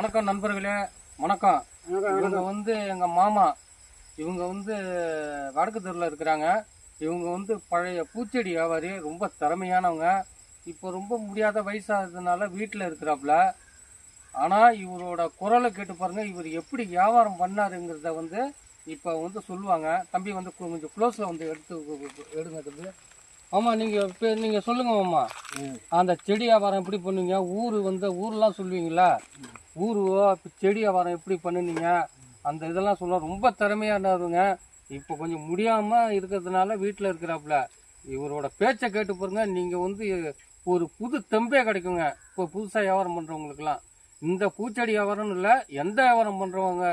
வணக்கம் நண்பர்களே வணக்கம். இவங்க வந்து எங்க மாமா இவங்க வந்து வடக்கு தெருவில் இருக்கிறாங்க. இவங்க வந்து பழைய பூச்செடி வியாபாரி ரொம்ப திறமையானவங்க. இப்போ ரொம்ப முடியாத வயசாகிறதுனால வீட்டில் இருக்கிறாப்புல. ஆனால் இவரோட குரலை கேட்டு பாருங்க இவர் எப்படி வியாபாரம் பண்ணாருங்கிறத வந்து இப்போ வந்து சொல்லுவாங்க. தம்பி வந்து கொஞ்சம் க்ளோஸில் வந்து எடுத்து எடுங்க தம்பி. ஆமாம் நீங்கள் இப்போ நீங்கள் சொல்லுங்க மாமா. அந்த செடி வியாபாரம் எப்படி பண்ணுவீங்க? ஊர் வந்து ஊர்லாம் சொல்லுவீங்களா? ஊருவோ செடி வியாபாரம் எப்படி பண்ணுனீங்க? அந்த இதெல்லாம் சொல்ல ரொம்ப திறமையானவங்க இப்போ கொஞ்சம் முடியாமல் இருக்கிறதுனால வீட்டில் இருக்கிறாப்புல. இவரோட பேச்சை கேட்டு பாருங்க. நீங்கள் வந்து ஒரு புது தெம்பே கிடைக்குங்க. இப்போ புதுசாக வியாபாரம் பண்ணுறவங்களுக்குலாம் இந்த பூச்செடி வியாபாரம்னு இல்லை எந்த வியாபாரம் பண்ணுறவங்க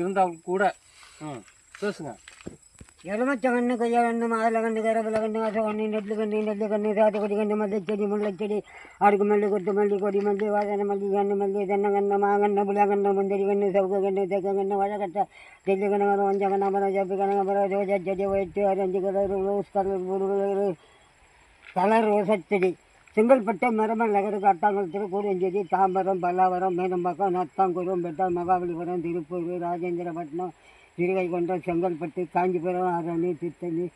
இருந்தாலும் கூட. ம் பேசுங்க. எலுமச்ச கண்ணு கொய்யா கண்ணு மாதுளை கண்ணு கரப்பில கண்ணு வாச கண்ணு நெல்லு கண்ணு நெல்லு கண்ணு சாத்துக்குடி கண்ணு மல்லி செடி முல்லை செடி அடுக்கு மல்லி கொத்து மல்லி கொடி மல்லி வாசனை மல்லி கண்ணு மல்லி தென்னை கண்ணு மாங்கண்ணு புளிய கண்ணு முந்திரி கண்ணு சவுக்கு கண்ணு தெக்க கண்ணு வழக்கட்டை தெல்லு கண்ணு வஞ்ச கண்ணு மரம் ஜப்பு ரோஜா செடி white orange colour rose colour blue colour colour ரோசச்செடி Chengalpattu மரமல் நகருக்கு அட்டாங்குளத்தில் கூடஞ்செடி தாம்பரம் பல்லாவரம் மேதம்பாக்கம் நத்தாங்குரம் பெட்டா மகாபலிபுரம் திருப்பூர் ராஜேந்திரபட்டினம் திருவைகுண்டம் செங்கல்பட்டு காஞ்சிபுரம் ஆரணி திருத்தணி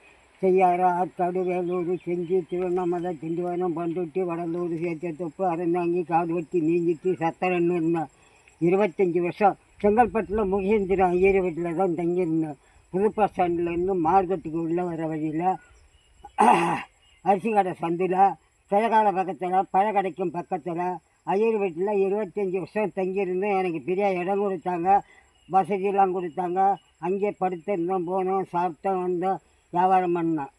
செய்யாறு ஆற்காடு வேலூர் செஞ்சி திருவண்ணாமலை திண்டிவனம் பண்டுட்டி வடலூர் சேத்தியத்தொப்பு அறந்தாங்கி காடுவட்டி நீஞ்சிட்டு சத்தரன்னு இருபத்தஞ்சி வருஷம். செங்கல்பட்டில் முகேந்திரன் ஐயர் வீட்டில் தான் தங்கியிருந்தேன். புது பஸ் ஸ்டாண்ட்லேருந்து மார்க்கெட்டுக்கு உள்ளே வர வழியில் அரிசி கடை சந்தில் கிழக்கால பக்கத்தில் பழக்கடைக்கும் பக்கத்தில் ஐயர் வீட்டில் இருபத்தஞ்சி வருஷம் தங்கியிருந்தேன். எனக்கு பெரிய இடம் கொடுத்தாங்க. வசதியெல்லாம் கொடுத்தாங்க. அங்கே படுத்திருந்தோம் போனோம் சாப்பிட்டோம் வந்தோம் வியாபாரம் பண்ணோம்.